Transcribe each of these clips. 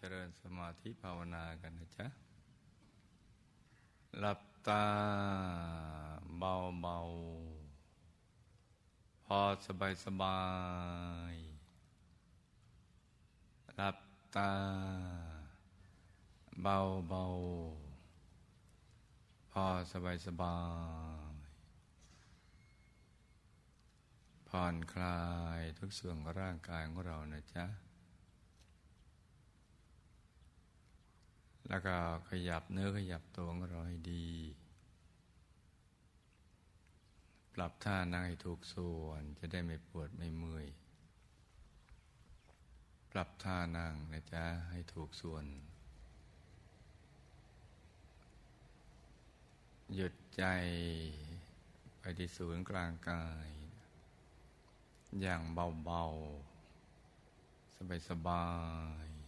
เจริญสมาธิภาวนากันนะจ๊ะ หลับตาเบาเบาพอสบายสบาย หลับตาเบาเบาพอสบายสบายผ่อนคลายทุกส่วนของร่างกายของเรานะจ๊ะ แล้วก็ขยับเนื้อขยับตัวของเราให้ดี ปรับท่านั่งให้ถูกส่วนจะได้ไม่ปวดไม่เมื่อย ปรับท่านั่งนะจ๊ะให้ถูกส่วน หยุดใจไปที่ศูนย์กลางกาย อย่างเบาๆ สบายๆ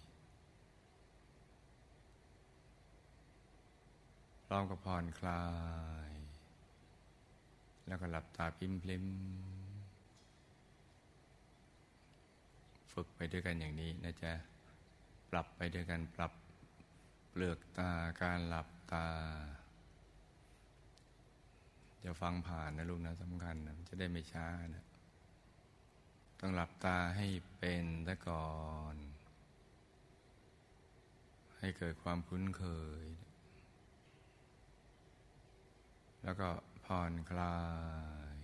พ ร้อมกับผ่อนคลาย แล้วก็หลับตาพิมพลิมฝึกไปด้วยกันอย่างนี้นะจ๊ะ ปรับไปด้วยกันปรับเปลือกตาการหลับตาจะฟังผ่านนะลูกนะสำคัญนะจะได้ไม่ช้านะต้องหลับตาให้เป็นซะก่อน ให้เกิดความคุ้นเคย แล้วก็ผ่อนคลาย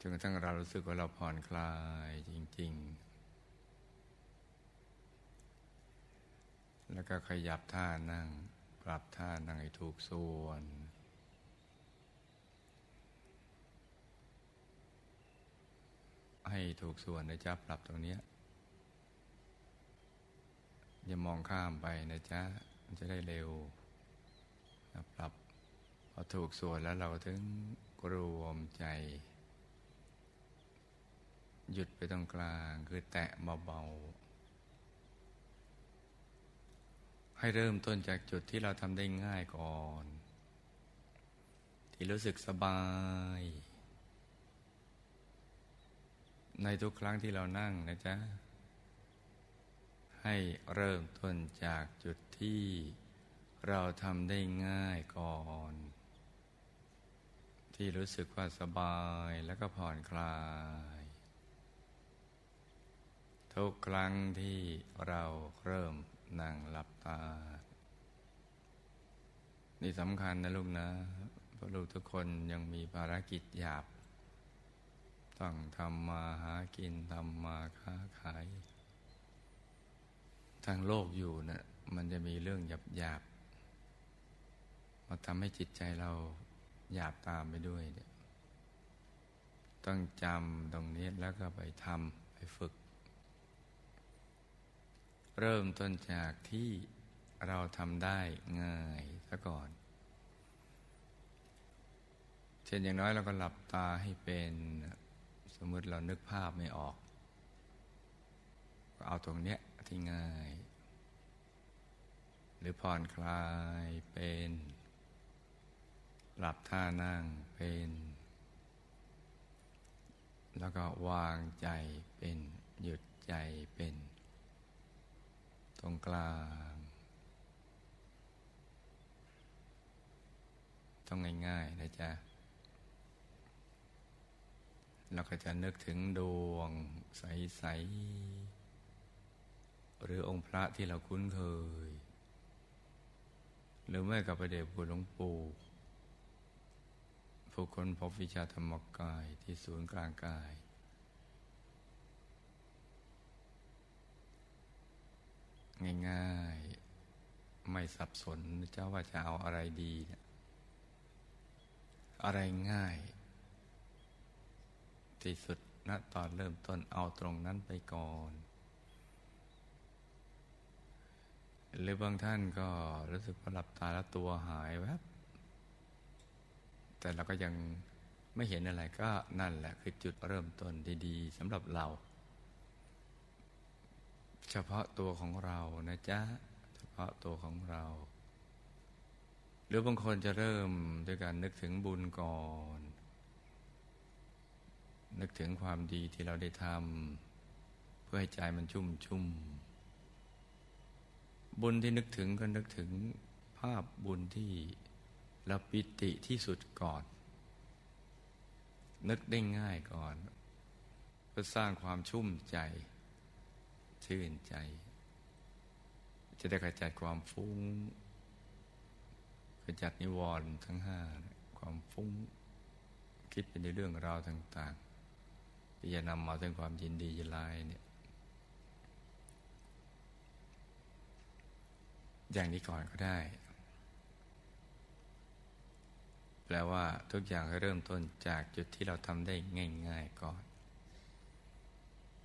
จนกระทั่งเรารู้สึกว่าเราผ่อนคลายจริง ๆ แล้วก็ขยับท่านั่ง ปรับท่านั่งให้ถูกส่วน ให้ถูกส่วนนะจ๊ะปรับตรงนี้อย่ามองข้ามไปนะจ๊ะ มันจะได้เร็วนะปรับพอถูกส่วนแล้วเราถึงรวมใจ หยุดไปตรงกลางคือแตะเบาๆให้เริ่มต้นจากจุดที่เราทำได้ง่ายก่อน ที่รู้สึกสบาย ในทุกครั้งที่เรานั่งนะจ๊ะ ให้เริ่มต้นจากจุดที่เราทำได้ง่ายก่อน ที่รู้สึกว่าสบายแล้วก็ผ่อนคลาย ทุกครั้งที่เราเริ่มนั่งหลับตา นี่สำคัญนะลูกนะเพราะลูกทุกคนยังมีภารกิจหยาบ ต้องทำมาหากินทำมาค้าขาย ทางโลกอยู่นะ่ะมันจะมีเรื่องหยาบหยาบๆมาทำให้จิตใจเราหยาบตามไปด้วยเนี่ยต้องจำตรงนี้แล้วก็ไปทำไปฝึก เริ่มต้นจากที่เราทำได้ง่ายซะก่อน เช่นอย่างน้อยเราก็หลับตาให้เป็นสมมติเรานึกภาพไม่ออก ก็เอาตรงเนี้ยที่ง่าย หรือผ่อนคลายเป็น หลับท่านั่งเป็น แล้วก็วางใจเป็น หยุดใจเป็น ตรงกลาง ต้องง่ายๆนะจ๊ะเราก็จะนึกถึงดวงใสๆ หรือองค์พระที่เราคุ้นเคย หรือไม่กับพระเดชคุณหลวงปู่ผู้คนพบวิชาธรรมกายที่ศูนย์กลางกาย ง่ายๆ ไม่สับสนเจ้าว่าจะเอาอะไรดีเนี่ยอะไรง่าย ที่สุดณตอนเริ่มต้นเอาตรงนั้นไปก่อน หรือบางท่านก็รู้สึกว่าหลับตาแล้วตัวหายแวบแต่เราก็ยังไม่เห็นอะไรก็นั่นแหละคือจุดเริ่มต้นดีๆสำหรับเรา เฉพาะตัวของเรานะจ๊ะ เฉพาะตัวของเรา หรือบางคนจะเริ่มด้วยการนึกถึงบุญก่อน นึกถึงความดีที่เราได้ทำเพื่อให้ใจมันชุ่มชุ่ม บุญที่นึกถึงก็นึกถึงภาพบุญที่เราปิติที่สุดก่อน นึกได้ง่ายก่อนเพื่อสร้างความชุ่มใจ ชื่นใจ จะได้ขจัดความฟุ้งขจัดนิวรณ์ทั้งห้าความฟุ้ง คิดไปในเรื่องราวต่างๆที่จะนำมาถึงความยินดียินไลเนี่ย อย่างนี้ก่อนก็ได้ แปลว่าทุกอย่างให้เริ่มต้นจากจุดที่เราทำได้ง่าย ๆก่อน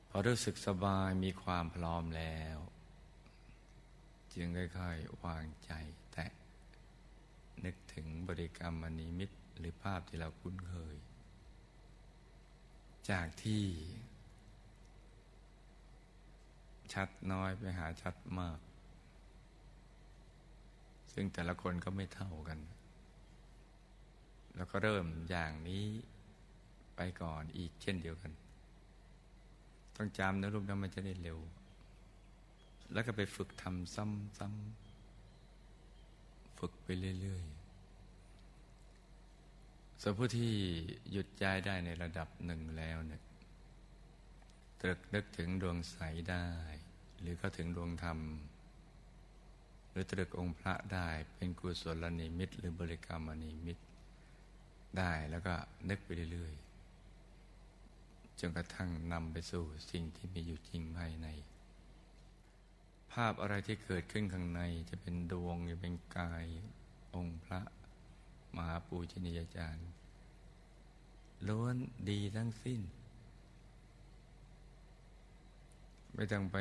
พอรู้สึกสบายมีความพร้อมแล้ว จึงค่อยๆวางใจแต่นึกถึงบริกรรมมณีมิตรหรือภาพที่เราคุ้นเคย จากที่ ชัดน้อยไปหาชัดมาก ซึ่งแต่ละคนก็ไม่เท่ากัน แล้วก็เริ่มอย่างนี้ไปก่อนอีกเช่นเดียวกัน ต้องจำนะลูกนะมันจะได้เร็ว แล้วก็ไปฝึกทำซ้ำๆฝึกไปเรื่อยๆส่วนผู้ที่หยุดใจได้ในระดับหนึ่งแล้วเนี่ยตรึกนึกถึงดวงใสได้ หรือก็ถึงดวงธรรม รือตรึกองค์พระได้เป็นกุศลนิมิต หรือบริกรรมนิมิต ได้แล้วก็นึกไปเรื่อยๆจนกระทั่งนำไปสู่สิ่งที่มีอยู่จริงภายใน ภาพอะไรที่เกิดขึ้นข้างในจะเป็นดวงจะเป็นกายองค์พระมหาปูชนียาจารย์ล้วนดีทั้งสิ้น ไม่ต้องไป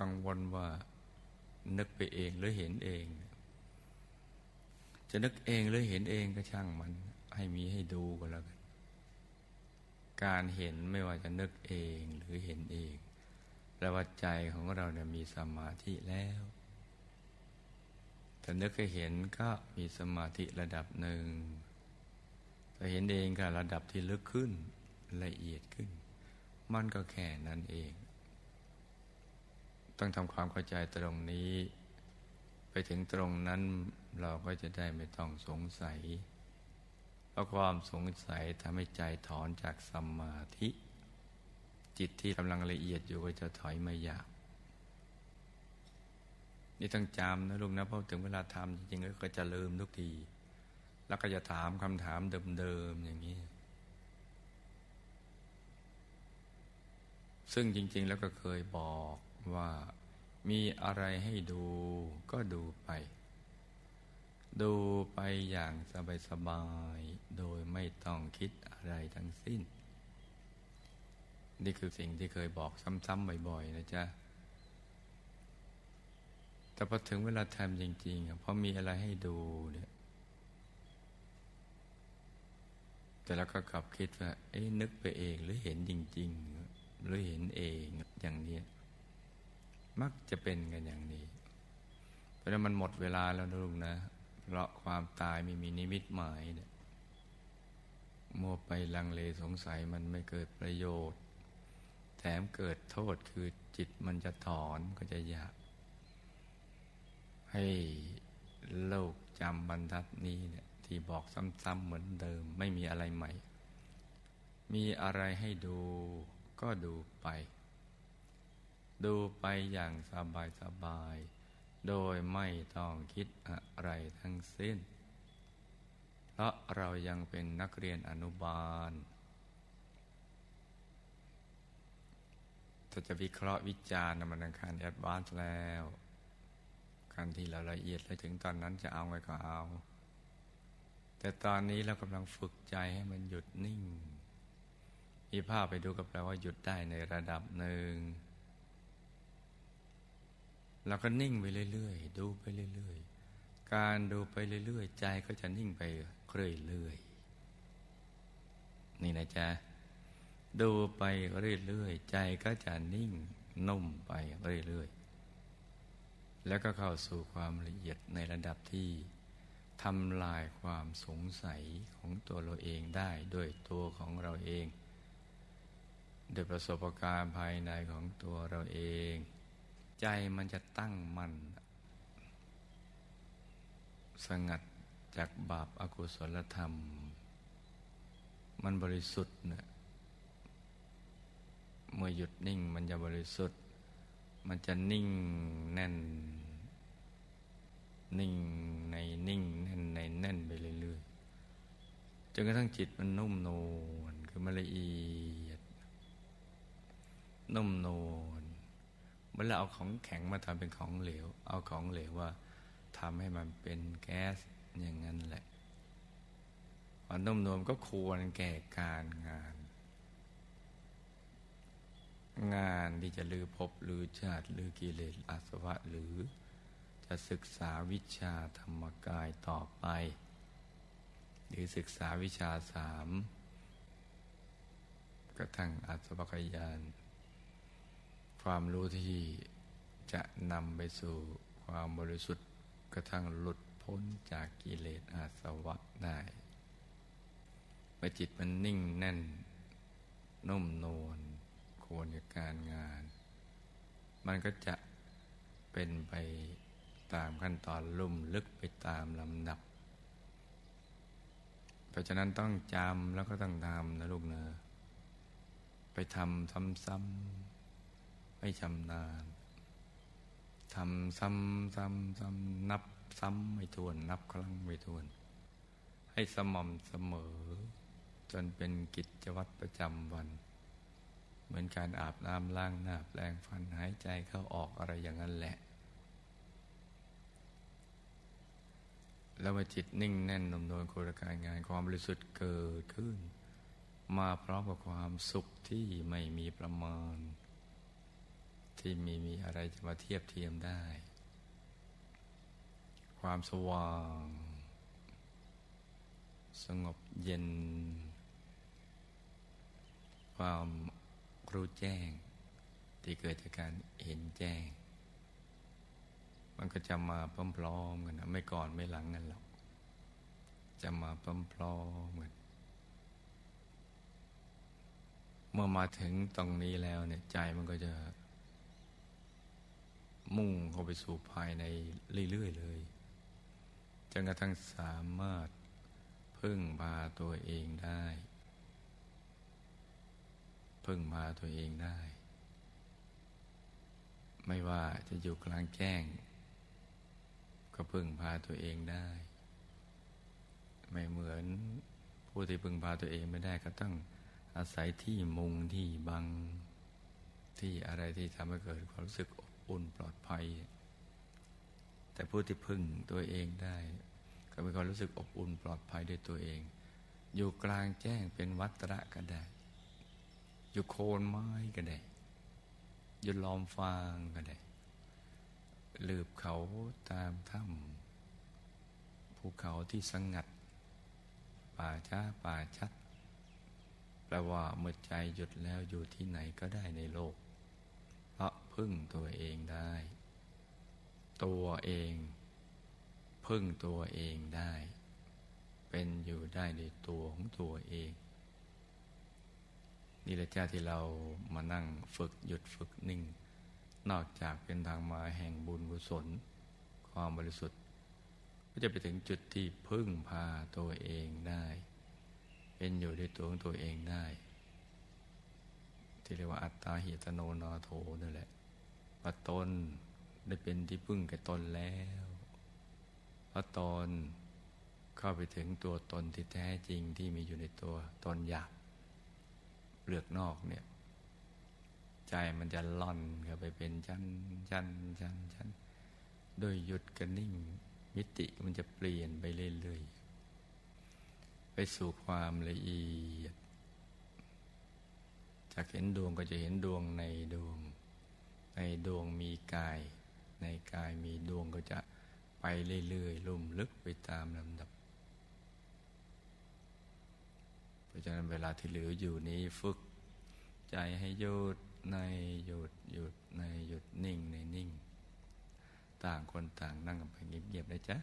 กังวลว่านึกไปเองหรือเห็นเอง จะนึกเองหรือเห็นเองก็ช่างมัน ให้มีให้ดูก็แล้วกัน การเห็นไม่ว่าจะนึกเองหรือเห็นเองแปลว่าใจของเราเนี่ยมีสมาธิแล้วแต่นึกให้เห็นก็มีสมาธิระดับหนึ่งแต่เห็นเองก็ระดับที่ลึกขึ้นละเอียดขึ้น มันก็แค่นั้นเอง ต้องทำความเข้าใจตรงนี้ ไปถึงตรงนั้นเราก็จะได้ไม่ต้องสงสัย เพราะความสงสัยทำให้ใจถอนจากสมาธิ จิตที่กำลังละเอียดอยู่ก็จะถอยมาอยากนี่ต้องจำนะลูกนะเพราะถึงเวลาทำจริงๆก็จะลืมทุกที แล้วก็จะถามคำถามเดิมๆอย่างนี้ ซึ่งจริง ๆ แล้วก็เคยบอก ว่ามีอะไรให้ดูก็ดูไป ดูไปอย่างสบายๆ โดยไม่ต้องคิดอะไรทั้งสิ้น นี่คือสิ่งที่เคยบอกซ้ำๆบ่อยๆ นะจ๊ะ แต่พอถึงเวลาทำจริงๆพอมีอะไรให้ดูเนี่ยแต่แล้วก็กลับคิดว่า เอ๊ะนึกไปเองหรือเห็นจริง ๆ หรือเห็นเองอย่างนี้ มักจะเป็นกันอย่างนี้ เพราะนั้นมันหมดเวลาแล้วนะลุงนะ เพราะความตายไม่มีนิมิตหมายเนี่ยมัวไปลังเลสงสัยมันไม่เกิดประโยชน์ แถมเกิดโทษคือจิตมันจะถอนก็จะอยาก ให้โลกจำบรรทัดนี้เนี่ยที่บอกซ้ำๆเหมือนเดิม ไม่มีอะไรใหม่ มีอะไรให้ดูก็ดูไป ดูไปอย่างสบายสบาย โดยไม่ต้องคิดอะไรทั้งสิ้น เพราะเรายังเป็นนักเรียนอนุบาลถ้าจะวิเคราะห์วิจารณ์มันังการแอดวานซ์แล้วการที่เราละเอียดเลยถึงตอนนั้นจะเอาไงก็เอา แต่ตอนนี้เรากำลังฝึกใจให้มันหยุดนิ่ง มีภาพไปดูกับเราว่าหยุดได้ในระดับหนึ่ง เราก็นิ่งไปเรื่อยๆ ดูไปเรื่อยๆ การดูไปเรื่อยๆ ใจก็จะนิ่งไปเรื่อยๆ นี่นะจ๊ะ ดูไปเรื่อยๆ ใจก็จะนิ่งนุ่มไปเรื่อยๆ แล้วก็เข้าสู่ความละเอียดในระดับที่ทำลายความสงสัยของตัวเราเองได้ด้วยตัวของเราเอง โดยประสบการณ์ภายในของตัวเราเอง ใจมันจะตั้งมั่นสงัดจากบาปอากุศลธรรม มันบริสุทธิ์เนี่ยเมื่อหยุดนิ่งมันจะบริสุทธิ์ มันจะนิ่งแน่น นิ่งในนิ่งแน่นในแน่นไปเรื่อยๆจนกระทั่งจิตมันนุ่มนวลคือมันละเอียด นุ่มนวล เมื่อเราเอาของแข็งมาทำเป็นของเหลว เอาของเหลวว่าทำให้มันเป็นแก๊สอย่างนั้นแหละความนุ่มนวลก็ควรแก่การงาน งานที่จะลือพบลือชาติลือกิเลสอาสวะหรือจะศึกษาวิชาธรรมกายต่อไป หรือศึกษาวิชาสามกระทั่งอาสวะกยาน ความรู้ที่จะนำไปสู่ความบริสุทธิ์กระทั่งหลุดพ้นจากกิเลสอาสวะได้เมื่อจิตมันนิ่งแน่น นุ่มนวลควรกับการงาน มันก็จะเป็นไปตามขั้นตอนลุ่มลึกไปตามลำดับ เพราะฉะนั้นต้องจำแล้วก็ต้องทำนะลูกเนอะไปทำซ้ำๆ ไม่ชำนาญทำซ้ำซ้ำซ้ำนับซ้ำไม่ทวน นับครั้งไม่ทวน ให้สม่ำเสมอ จนเป็นกิจวัตรประจำวัน เหมือนการอาบน้ำล้างหน้าแปลงฟันหายใจเข้าออกอะไรอย่างนั้นแหละ แล้วมาจิตนิ่งแน่นนมนวลโครการงานความบริสุทธิ์เกิดขึ้น มาพร้อมกับความสุขที่ไม่มีประมาณ ที่มีมีอะไรจะมาเทียบเทียมได้ ความสว่าง สงบเย็น ความรู้แจ้ง ที่เกิดจากการเห็นแจ้ง มันก็จะมาพร้อมๆกันนะไม่ก่อนไม่หลังกันหรอก จะมาพร้อมๆกันเมื่อมาถึงตรงนี้แล้วเนี่ยใจมันก็จะ มุ่งเข้าไปสู่ภายในเรื่อย ๆ เลยจนกระทั่งสามารถพึ่งพาตัวเองได้ พึ่งพาตัวเองได้ ไม่ว่าจะอยู่กลางแจ้ง ก็พึ่งพาตัวเองได้ ไม่เหมือนผู้ที่พึ่งพาตัวเองไม่ได้ก็ต้องอาศัยที่มุงที่บัง ที่อะไรที่ทำให้เกิดความรู้สึกอบอุ่นปลอดภัย แต่ผู้ที่พึ่งตัวเองได้ ก็มีความรู้สึกอบอุ่นปลอดภัยด้วยตัวเอง อยู่กลางแจ้งเป็นวัตระก็ได้ อยู่โคนไม้ก็ได้ อยู่ล้อมฟางก็ได้ลืบเขาตามถ้ำภูเขาที่สงัด ป่าช้าป่าชัดแปลว่าเมื่อใจหยุดแล้วอยู่ที่ไหนก็ได้ในโลก พึ่งตัวเองได้ ตัวเอง พึ่งตัวเองได้ เป็นอยู่ได้ในตัวของตัวเอง นี่แหละจ้าที่เรามานั่งฝึกหยุดฝึกนิ่ง นอกจากเป็นทางมาแห่งบุญกุศล ความบริสุทธิ์ ก็จะไปถึงจุดที่พึ่งพาตัวเองได้ เป็นอยู่ในตัวของตัวเองได้ที่เรียกว่าอัตตาหิตโนนาโถนั่นแหละ ว่าตนได้เป็นที่พึ่งแก่ตนแล้วเพราะตนเข้าไปถึงตัวตนที่แท้จริงที่มีอยู่ในตัวตนอยากเปลือกนอกเนี่ย ใจมันจะล่อนเข้าไปเป็นชั้นชั้นชั้นชั้นโดยหยุดกันนิ่ง มิติมันจะเปลี่ยนไปเรื่อยๆไปสู่ความละเอียดจากเห็นดวงก็จะเห็นดวงในดวง ในดวงมีกาย ในกายมีดวงก็จะไปเรื่อยๆลุ่มลึกไปตามลำดับ เพราะฉะนั้นเวลาที่เหลืออยู่นี้ฝึก ใจให้หยุดในหยุดหยุดในหยุดนิ่งในนิ่ง ต่างคนต่างนั่งกันไปเงียบๆนะจ๊ะ